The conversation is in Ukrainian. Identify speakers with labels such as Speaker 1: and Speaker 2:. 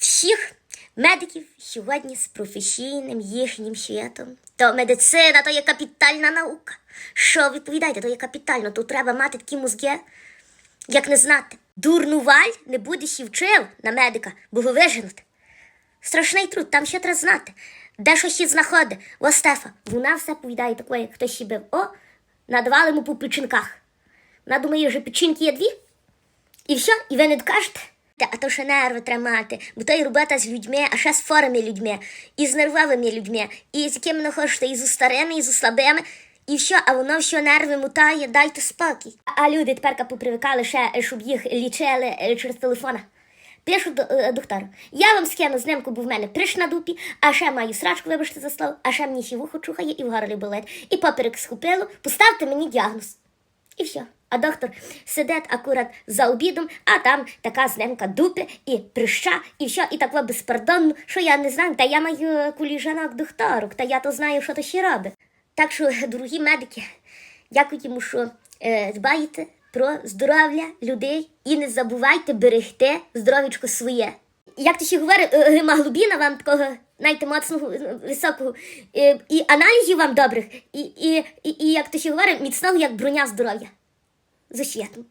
Speaker 1: всіх медиків сьогодні з професійним їхнім світом. То медицина, то є капітальна наука. Що відповідаєте, то є капітально, тут треба мати такі мозги, як не знати. Дурнуваль не будеш і вчив на медика, бо го виженуть. Страшний труд, там ще треба знати. Де щось і знаходить. О, Стефа, вона все повідає такої, як хтось бив. О, надавали йому по печінках. Вона думає, що печінки є дві. І все, і ви не докажете. Та, а то ще нерви тримати, бо то й робота з людьми, а ще з хворими людьми, і з нервовими людьми, і з якими не і з старими, і з слабими. І все, а воно все нерви мутає, дайте спокій. А люди тепер попривикали ще, щоб їх лічили е, через телефона. Пишу до, е, доктору, я вам скину знимку, бо в мене приш на дупі, а ще маю срачку, вибачте за слово, а ще мені ще вухо чухає і в горлі болить. І поперек схопило, поставте мені діагноз. І все. А доктор сидить акурат за обідом, а там така знимка дупи і прища, і все, і так безпардонно, що я не знаю, та я маю куліжанок докторок, та я то знаю, що то ще робить. Так що, дорогі медики, дякую йому, що е, дбаєте про здоров'я людей і не забувайте берегти здоров'ячко своє. Як то ще говорить, е, гемоглобіна вам такого, знаєте, моцного, високого, е, і аналізів вам добрих, і, і, і, і як то ще говорить, міцного, як броня здоров'я. За світом.